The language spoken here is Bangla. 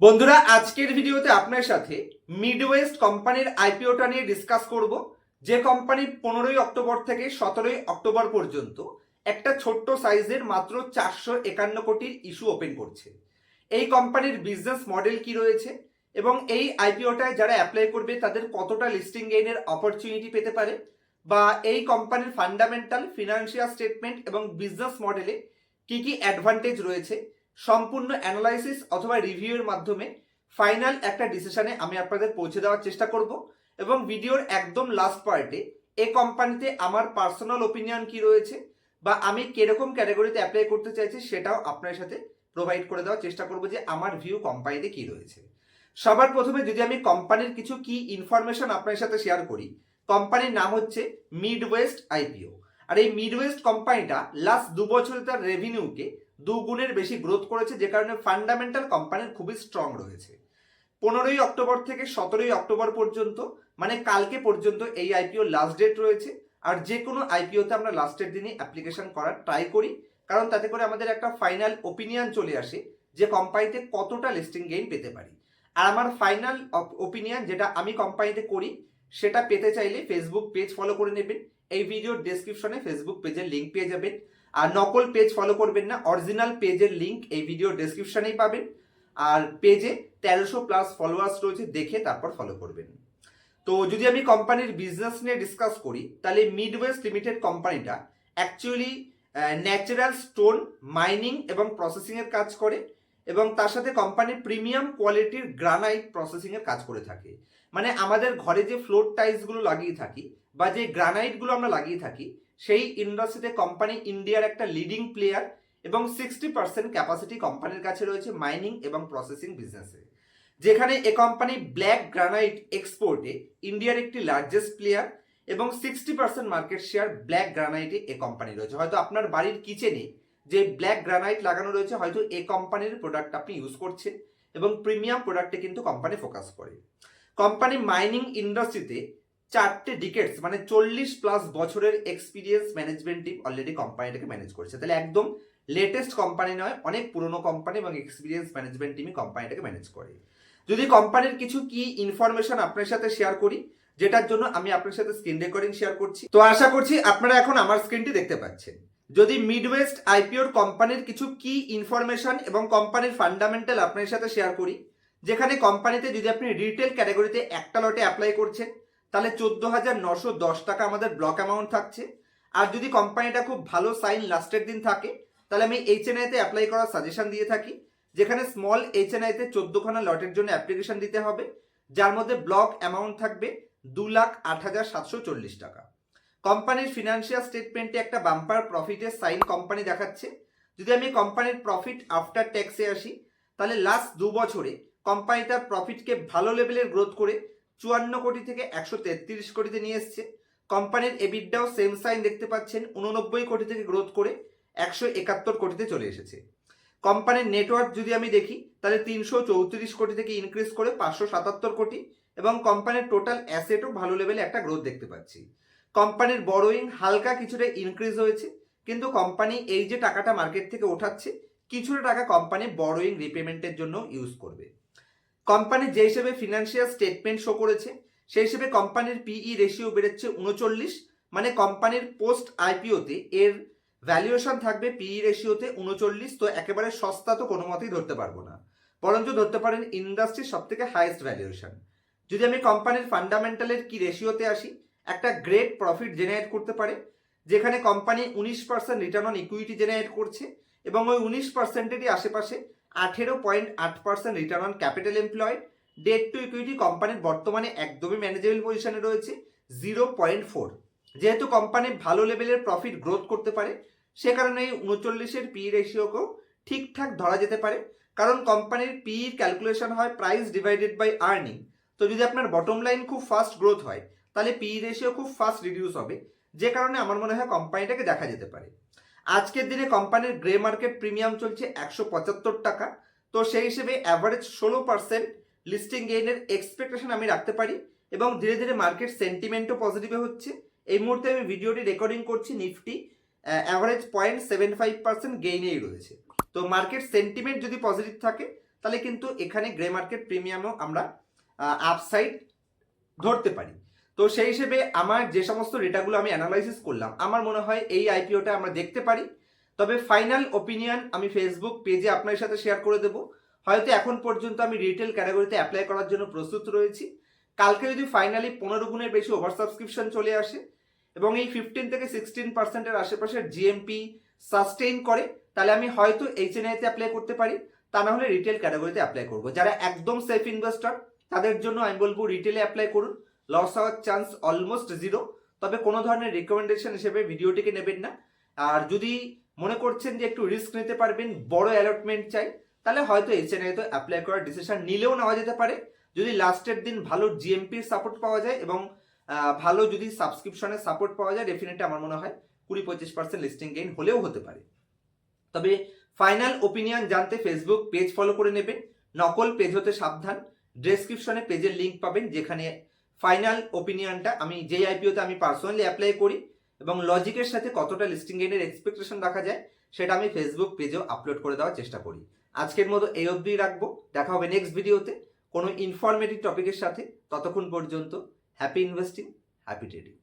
বন্ধুরা, আজকের ভিডিওতে আপনার সাথে মিডওয়েস্ট কোম্পানির আইপিওটা নিয়ে ডিসকাস করব। যে কোম্পানি পনেরোই অক্টোবর থেকে সতেরোই অক্টোবর পর্যন্ত একটা ছোট্ট সাইজের মাত্র চারশো একান্ন কোটির ইস্যু ওপেন করছে। এই কোম্পানির বিজনেস মডেল কি রয়েছে এবং এই আইপিওটায় যারা অ্যাপ্লাই করবে, তাদের কতটা লিস্টিং গেইনের অপরচুনিটি পেতে পারে বা এই কোম্পানির ফান্ডামেন্টাল ফিনান্সিয়াল স্টেটমেন্ট এবং বিজনেস মডেলে কি কি অ্যাডভান্টেজ রয়েছে সম্পূর্ণ অ্যানালাইসিস অথবা রিভিউয়ের মাধ্যমে ফাইনাল একটা ডিসিশনে আমি আপনাদের পৌঁছে দেওয়ার চেষ্টা করব এবং ভিডিওর একদম লাস্ট পার্টে এ কোম্পানিতে আমার পার্সোনাল ওপিনিয়ন কি রয়েছে বা আমি কীরকম ক্যাটাগরিতে অ্যাপ্লাই করতে চাইছি সেটাও আপনার সাথে প্রোভাইড করে দেওয়ার চেষ্টা করব যে আমার ভিউ কোম্পানিতে কি রয়েছে। সবার প্রথমে যদি আমি কোম্পানির কিছু কি ইনফরমেশন আপনার সাথে শেয়ার করি কোম্পানির নাম হচ্ছে মিড ওয়েস্ট আইপিও আর এই মিড ওয়েস্ট কোম্পানিটা লাস্ট দু বছরে তার রেভিনিউকে দুগুণের বেশি গ্রোথ করেছে, যে কারণে ফান্ডামেন্টাল কোম্পানির খুবই স্ট্রং রয়েছে। পনেরোই অক্টোবর থেকে সতেরোই অক্টোবর পর্যন্ত মানে কালকে পর্যন্ত এই আইপিও লাস্ট ডেট রয়েছে, আর যে কোনো আইপিওতে আমরা লাস্টের দিনই অ্যাপ্লিকেশন করার ট্রাই করি, কারণ তাতে করে আমাদের একটা ফাইনাল ওপিনিয়ন চলে আসে, যে কোম্পানিতে কতটা লিস্টিং গেইন পেতে পারি। আর আমার ফাইনাল ওপিনিয়ন যেটা আমি কোম্পানিতে করি, সেটা পেতে চাইলে ফেসবুক পেজ ফলো করে নেবেন এই ভিডিওর ডেসক্রিপশনে ফেসবুক পেজের লিঙ্ক পেয়ে যাবেন। আর নকল পেজ ফলো করবেন না অরিজিনাল পেজের লিঙ্ক এই ভিডিও ডেসক্রিপশনেই পাবেন। আর পেজে তেরোশো প্লাস ফলোয়ার্স রয়েছে, দেখে তারপর ফলো করবেন। তো যদি আমি কোম্পানির বিজনেস নিয়ে ডিসকাস করি, তাহলে মিড ওয়েস্ট লিমিটেড কোম্পানিটা অ্যাকচুয়ালি ন্যাচারাল স্টোন মাইনিং এবং প্রসেসিংয়ের কাজ করে। এবং তার সাথে কোম্পানি প্রিমিয়াম কোয়ালিটির গ্রানাইট প্রসেসিংয়ের কাজ করে থাকে। মানে আমাদের ঘরে যে ফ্লোর টাইলসগুলো লাগিয়ে থাকি বা যে গ্রানাইটগুলো আমরা লাগিয়ে থাকি, সেই ইন্ডাস্ট্রিতে কোম্পানি ইন্ডিয়ার একটা লিডিং প্লেয়ার এবং সিক্সটি পার্সেন্ট ক্যাপাসিটি কোম্পানির কাছে রয়েছে মাইনিং এবং প্রসেসিং বিজনেসে যেখানে এ কোম্পানি ব্ল্যাক গ্রানাইট এক্সপোর্টে ইন্ডিয়ার একটি লার্জেস্ট প্লেয়ার এবং sixty percent market share black গ্রানাইটে এ কোম্পানি রয়েছে। হয়তো আপনার বাড়ির কিচেনে যে ব্ল্যাক গ্রানাইট লাগানো রয়েছে, হয়তো এ কোম্পানির প্রোডাক্ট আপনি ইউজ করছেন এবং প্রিমিয়াম প্রোডাক্টে কিন্তু কোম্পানি ফোকাস করে। কোম্পানি মাইনিং ইন্ডাস্ট্রিতে চারটে ডিকেটস মানে চল্লিশ প্লাস বছরের এক্সপিরিয়েন্স ম্যানেজমেন্ট টিম অলরেডি কোম্পানিটাকে ম্যানেজ করছে। তাহলে একদম লেটেস্ট কোম্পানি নয়, অনেক পুরনো কোম্পানি এবং এক্সপিরিয়েন্স ম্যানেজমেন্ট টিমই কোম্পানিটাকে ম্যানেজ করে। যদি কোম্পানির কিছু কি ইনফরমেশন আপনার সাথে শেয়ার করি, যেটার জন্য আমি আপনার সাথে স্ক্রিন রেকর্ডিং শেয়ার করছি, তো আশা করছি আপনারা এখন আমার স্ক্রিনটি দেখতে পাচ্ছেন। যদি মিডওয়েস্ট আইপিওর কোম্পানির কিছু কি ইনফরমেশন এবং কোম্পানির ফান্ডামেন্টাল আপনার সাথে শেয়ার করি, যেখানে কোম্পানিতে যদি আপনি রিটেল ক্যাটাগরিতে একটা লটে অ্যাপ্লাই করছেন, তাহলে চোদ্দ হাজার নশো দশ টাকা আমাদের ব্লক অ্যামাউন্ট থাকছে। আর যদি কোম্পানিটা খুব ভালো সাইন লাস্টের দিন থাকে, তাহলে আমি এইচ এন আইতে অ্যাপ্লাই করার সাজেশন দিয়ে থাকি, যেখানে স্মল এইচ এন আইতে চোদ্দখানা লটের জন্য অ্যাপ্লিকেশন দিতে হবে, যার মধ্যে ব্লক অ্যামাউন্ট থাকবে দু লাখ আট হাজার সাতশো চল্লিশ টাকা। কোম্পানির ফিনান্সিয়াল স্টেটমেন্টে একটা বাম্পার প্রফিটের সাইন কোম্পানি দেখাচ্ছে। যদি আমি কোম্পানির প্রফিট আফটার ট্যাক্সে আসি, তাহলে লাস্ট দু বছরে কোম্পানি তার প্রফিটকে ভালো লেভেলের গ্রোথ করে চুয়ান্ন কোটি থেকে একশো তেত্রিশ কোটিতে নিয়ে এসছে। কোম্পানির এবিডাও সেম সাইন দেখতে পাচ্ছেন, উননব্বই কোটি থেকে গ্রোথ করে একশো একাত্তর কোটিতে চলে এসেছে। কোম্পানির নেটওয়ার্ক যদি আমি দেখি, তাহলে তিনশো চৌত্রিশ কোটি থেকে ইনক্রিজ করে পাঁচশো সাতাত্তর কোটি এবং কোম্পানির টোটাল অ্যাসেটও ভালো লেভেলে একটা গ্রোথ দেখতে পাচ্ছি। কোম্পানির বড়োইং হালকা কিছুটা ইনক্রিজ হয়েছে, কিন্তু কোম্পানি এই যে টাকাটা মার্কেট থেকে ওঠাচ্ছে, কিছুটা টাকা কোম্পানি বড়োইং রিপেমেন্টের জন্য ইউজ করবে। কোম্পানি যে হিসেবে ফিনান্সিয়াল স্টেটমেন্ট শো করেছে, সেই হিসেবে কোম্পানির পিই রেশিও বেড়েছে উনচল্লিশ মানে কোম্পানির পোস্ট আইপিওতে এর ভ্যালুয়েশন থাকবে পিই রেশিওতে উনচল্লিশ, তো একেবারে সস্তা তো কোনো মতেই ধরতে পারব না। বরঞ্চ ধরতে পারেন ইন্ডাস্ট্রির সব থেকে হাইয়েস্ট ভ্যালুয়েশন যদি আমি কোম্পানির ফান্ডামেন্টালের কি রেশিওতে আসি একটা গ্রেট প্রফিট জেনারেট করতে পারে, যেখানে কোম্পানি উনিশ percent return on equity generate করছে এবং ওই উনিশ পার্সেন্টেরই আশেপাশে আঠেরো পয়েন্ট আট percent return on capital employed debt to equity কোম্পানির বর্তমানে একদমই ম্যানেজেবল পজিশনে রয়েছে জিরো পয়েন্ট ফোর যেহেতু কোম্পানি ভালো লেভেলের প্রফিট গ্রোথ করতে পারে, সে কারণে এই উনচল্লিশের পি রেশিওকেও ঠিকঠাক ধরা যেতে পারে, কারণ কোম্পানির পি ক্যালকুলেশন হয় প্রাইস ডিভাইডেড বাই আর্নিং তো যদি আপনার বটম লাইন খুব ফাস্ট গ্রোথ হয় তাহলে পি রেশিও খুব ফাস্ট রিডিউস হবে। যে কারণে আমার মনে হয় কোম্পানিটাকে দেখা যেতে পারে। আজকের দিনে কোম্পানির গ্রে মার্কেট প্রিমিয়াম চলছে একশো পঁচাত্তর টাকা। তো সেই হিসেবে অ্যাভারেজ ষোলো পার্সেন্ট লিস্টিং গেইনের এক্সপেকটেশন আমি রাখতে পারি এবং ধীরে ধীরে মার্কেট সেন্টিমেন্টও পজিটিভে হচ্ছে। এই মুহূর্তে আমি ভিডিওটি রেকর্ডিং করছি Nifty. Average point seven five percent গেইনেই রয়েছে। তো মার্কেট সেন্টিমেন্ট যদি পজিটিভ থাকে, তাহলে কিন্তু এখানে গ্রে মার্কেট প্রিমিয়ামও আমরা আপসাইড ধরতে পারি। তো সেই হিসেবে আমার যে সমস্ত ডেটাগুলো আমি অ্যানালাইসিস করলাম, আমার মনে হয় এই আইপিওটা আমরা দেখতে পারি। তবে ফাইনাল ওপিনিয়ন আমি ফেসবুক পেজে আপনার সাথে শেয়ার করে দেবো। হয়তো এখন পর্যন্ত আমি রিটেল ক্যাটাগরিতে অ্যাপ্লাই করার জন্য প্রস্তুত রয়েছি। কালকে যদি ফাইনালি পনেরো গুণের বেশি ওভার সাবস্ক্রিপশন চলে আসে এবং এই ফিফটিন থেকে সিক্সটিন পার্সেন্টের আশেপাশের জিএমপি সাস্টেইন করে, তাহলে আমি হয়তো এইচ এন আইতে অ্যাপ্লাই করতে পারি। তা না হলে রিটেল ক্যাটাগরিতে অ্যাপ্লাই করব। যারা একদম সেফ ইনভেস্টর তাদের জন্য আমি বলব রিটেলে অ্যাপ্লাই করুন। লস হওয়ার চান্স অলমোস্ট জিরো তবে কোনো ধরনের রেকমেন্ডেশন হিসেবে ভিডিওটিকে নেবেন না। আর যদি মনে করছেন যে একটু রিস্ক নিতে পারবেন, বড় অ্যালটমেন্ট চাই, তাহলে হয়তো এইচ এন আইতে অ্যাপ্লাই করার ডিসিশন নিলেও নেওয়া যেতে পারে। যদি লাস্টের দিন ভালো জিএমপির সাপোর্ট পাওয়া যায় এবং ভালো যদি সাবস্ক্রিপশনের সাপোর্ট পাওয়া যায় ডেফিনেটলি আমার মনে হয় কুড়ি পঁচিশ পার্সেন্ট লিস্টিং গেইন হলেও হতে পারে। তবে ফাইনাল ওপিনিয়ন জানতে ফেসবুক পেজ ফলো করে নেবেন। নকল পেজ হতে সাবধান। ডেসক্রিপশনে পেজের লিঙ্ক পাবেন, যেখানে ফাইনাল ওপিনিয়নটা আমি যেই আইপিওতে আমি পার্সোনালি অ্যাপ্লাই করি এবং লজিকের সাথে কতটা লিস্টিং গেইনের এক্সপেকটেশন রাখা যায়, সেটা আমি ফেসবুক পেজেও আপলোড করে দেওয়ার চেষ্টা করি। আজকের মতো এই অবধি রাখব। দেখা হবে নেক্সট ভিডিওতে কোনো ইনফরমেটিভ টপিকের সাথে। ততক্ষণ পর্যন্ত হ্যাপি ইনভেস্টিং হ্যাপি ট্রেডিং